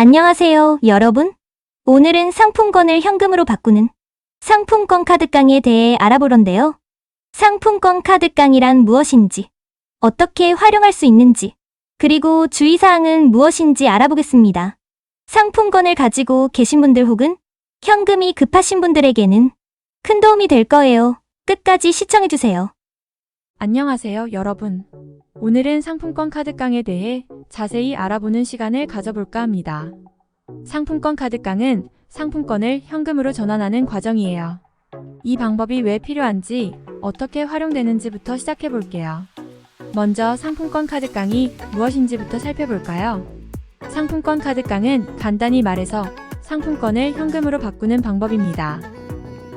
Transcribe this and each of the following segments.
안녕하세요, 여러분. 오늘은 상품권을 현금으로 바꾸는 상품권 카드깡에 대해 알아보런데요. 상품권 카드깡이란 무엇인지, 어떻게 활용할 수 있는지, 그리고 주의사항은 무엇인지 알아보겠습니다. 상품권을 가지고 계신 분들 혹은 현금이 급하신 분들에게는 큰 도움이 될 거예요. 끝까지 시청해주세요. 안녕하세요, 여러분. 오늘은 상품권 카드깡에 대해 자세히 알아보는 시간을 가져볼까 합니다. 상품권 카드깡은 상품권을 현금으로 전환하는 과정이에요. 이 방법이 왜 필요한지, 어떻게 활용되는지부터 시작해 볼게요. 먼저 상품권 카드깡이 무엇인지부터 살펴볼까요? 상품권 카드깡은 간단히 말해서 상품권을 현금으로 바꾸는 방법입니다.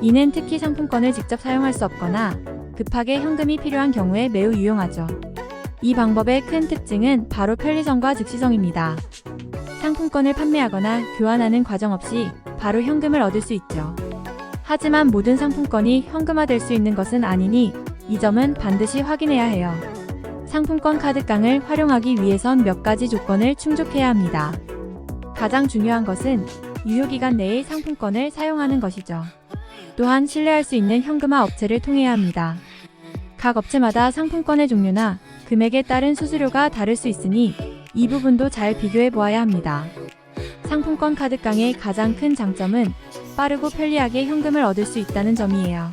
이는 특히 상품권을 직접 사용할 수 없거나 급하게 현금이 필요한 경우에 매우 유용하죠. 이 방법의 큰 특징은 바로 편리성과 즉시성입니다. 상품권을 판매하거나 교환하는 과정 없이 바로 현금을 얻을 수 있죠. 하지만 모든 상품권이 현금화될 수 있는 것은 아니니 이 점은 반드시 확인해야 해요. 상품권 카드깡을 활용하기 위해선 몇 가지 조건을 충족해야 합니다. 가장 중요한 것은 유효기간 내에 상품권을 사용하는 것이죠. 또한 신뢰할 수 있는 현금화 업체를 통해야 합니다. 각 업체마다 상품권의 종류나 금액에 따른 수수료가 다를 수 있으니 이 부분도 잘 비교해 보아야 합니다. 상품권 카드깡의 가장 큰 장점은 빠르고 편리하게 현금을 얻을 수 있다는 점이에요.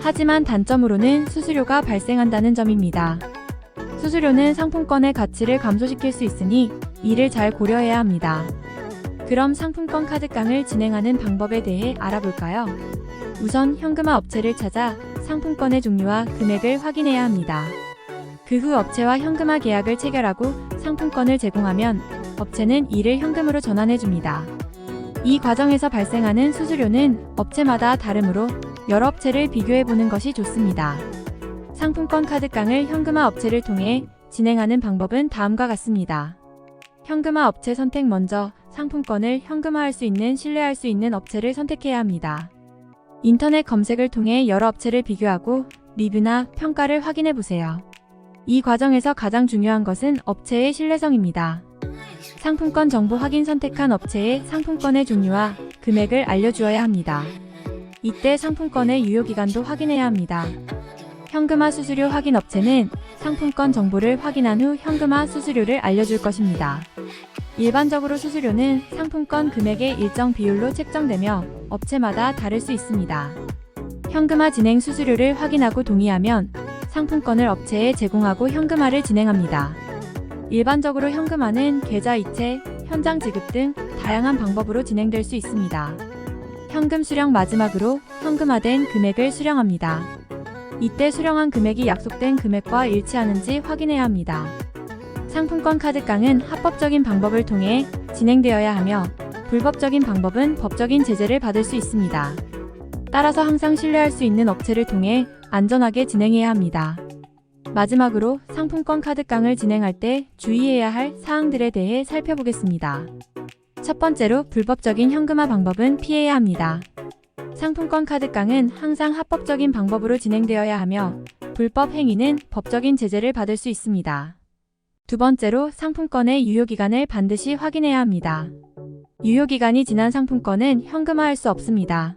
하지만 단점으로는 수수료가 발생한다는 점입니다. 수수료는 상품권의 가치를 감소시킬 수 있으니 이를 잘 고려해야 합니다. 그럼 상품권 카드깡을 진행하는 방법에 대해 알아볼까요? 우선 현금화 업체를 찾아 상품권의 종류와 금액을 확인해야 합니다. 그 후 업체와 현금화 계약을 체결하고 상품권을 제공하면 업체는 이를 현금으로 전환해 줍니다. 이 과정에서 발생하는 수수료는 업체마다 다르므로 여러 업체를 비교해 보는 것이 좋습니다. 상품권 카드깡을 현금화 업체를 통해 진행하는 방법은 다음과 같습니다. 현금화 업체 선택 먼저 상품권을 현금화할 수 있는 신뢰할 수 있는 업체를 선택해야 합니다. 인터넷 검색을 통해 여러 업체를 비교하고 리뷰나 평가를 확인해 보세요. 이 과정에서 가장 중요한 것은 업체의 신뢰성입니다. 상품권 정보 확인 선택한 업체의 상품권의 종류와 금액을 알려주어야 합니다. 이때 상품권의 유효기간도 확인해야 합니다. 현금화 수수료 확인 업체는 상품권 정보를 확인한 후 현금화 수수료를 알려줄 것입니다. 일반적으로 수수료는 상품권 금액의 일정 비율로 책정되며 업체마다 다를 수 있습니다. 현금화 진행 수수료를 확인하고 동의하면 상품권을 업체에 제공하고 현금화를 진행합니다. 일반적으로 현금화는 계좌 이체, 현장 지급 등 다양한 방법으로 진행될 수 있습니다. 현금 수령 마지막으로 현금화된 금액을 수령합니다. 이때 수령한 금액이 약속된 금액과 일치하는지 확인해야 합니다. 상품권 카드깡은 합법적인 방법을 통해 진행되어야 하며 불법적인 방법은 법적인 제재를 받을 수 있습니다. 따라서 항상 신뢰할 수 있는 업체를 통해 안전하게 진행해야 합니다. 마지막으로 상품권 카드깡을 진행할 때 주의해야 할 사항들에 대해 살펴보겠습니다. 첫 번째로 불법적인 현금화 방법은 피해야 합니다. 상품권 카드깡은 항상 합법적인 방법으로 진행되어야 하며 불법 행위는 법적인 제재를 받을 수 있습니다. 두 번째로 상품권의 유효기간을 반드시 확인해야 합니다. 유효기간이 지난 상품권은 현금화할 수 없습니다.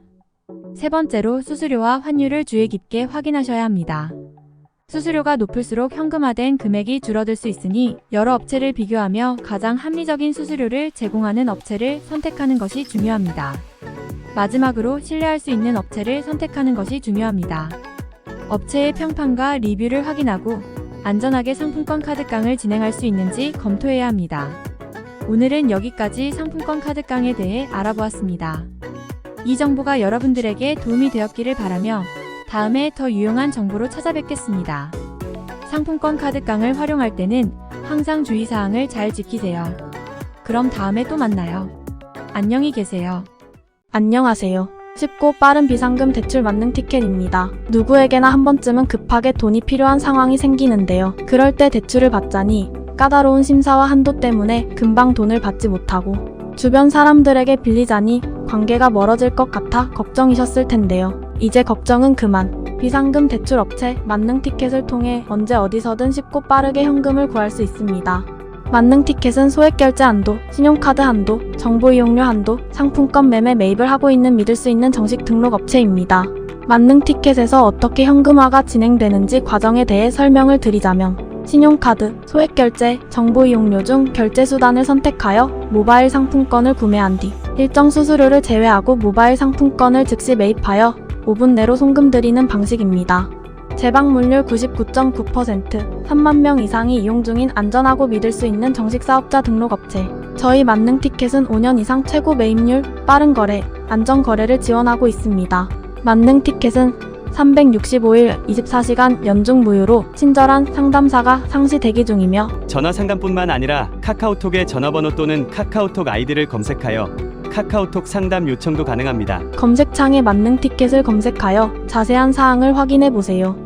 세 번째로 수수료와 환율을 주의 깊게 확인하셔야 합니다. 수수료가 높을수록 현금화된 금액이 줄어들 수 있으니 여러 업체를 비교하며 가장 합리적인 수수료를 제공하는 업체를 선택하는 것이 중요합니다. 마지막으로 신뢰할 수 있는 업체를 선택하는 것이 중요합니다. 업체의 평판과 리뷰를 확인하고 안전하게 상품권 카드깡을 진행할 수 있는지 검토해야 합니다. 오늘은 여기까지 상품권 카드깡에 대해 알아보았습니다. 이 정보가 여러분들에게 도움이 되었기를 바라며 다음에 더 유용한 정보로 찾아뵙겠습니다. 상품권 카드깡을 활용할 때는 항상 주의사항을 잘 지키세요. 그럼 다음에 또 만나요. 안녕히 계세요. 안녕하세요. 쉽고 빠른 비상금 대출 만능 티켓입니다. 누구에게나 한 번쯤은 급하게 돈이 필요한 상황이 생기는데요. 그럴 때 대출을 받자니 까다로운 심사와 한도 때문에 금방 돈을 받지 못하고 주변 사람들에게 빌리자니 관계가 멀어질 것 같아 걱정이셨을 텐데요. 이제 걱정은 그만. 비상금 대출 업체 만능 티켓을 통해 언제 어디서든 쉽고 빠르게 현금을 구할 수 있습니다. 만능 티켓은 소액 결제 한도, 신용카드 한도, 정보 이용료 한도, 상품권 매매 매입을 하고 있는 믿을 수 있는 정식 등록 업체입니다. 만능 티켓에서 어떻게 현금화가 진행되는지 과정에 대해 설명을 드리자면 신용카드, 소액 결제, 정보 이용료 중 결제 수단을 선택하여 모바일 상품권을 구매한 뒤 일정 수수료를 제외하고 모바일 상품권을 즉시 매입하여 5분 내로 송금 드리는 방식입니다. 재방문율 99.9%, 3만 명 이상이 이용 중인 안전하고 믿을 수 있는 정식 사업자 등록 업체. 저희 만능 티켓은 5년 이상 최고 매입률, 빠른 거래, 안전 거래를 지원하고 있습니다. 만능 티켓은 365일 24시간 연중 무휴로 친절한 상담사가 상시 대기 중이며 전화 상담뿐만 아니라 카카오톡에 전화번호 또는 카카오톡 아이디를 검색하여 카카오톡 상담 요청도 가능합니다. 검색창에 만능 티켓을 검색하여 자세한 사항을 확인해 보세요.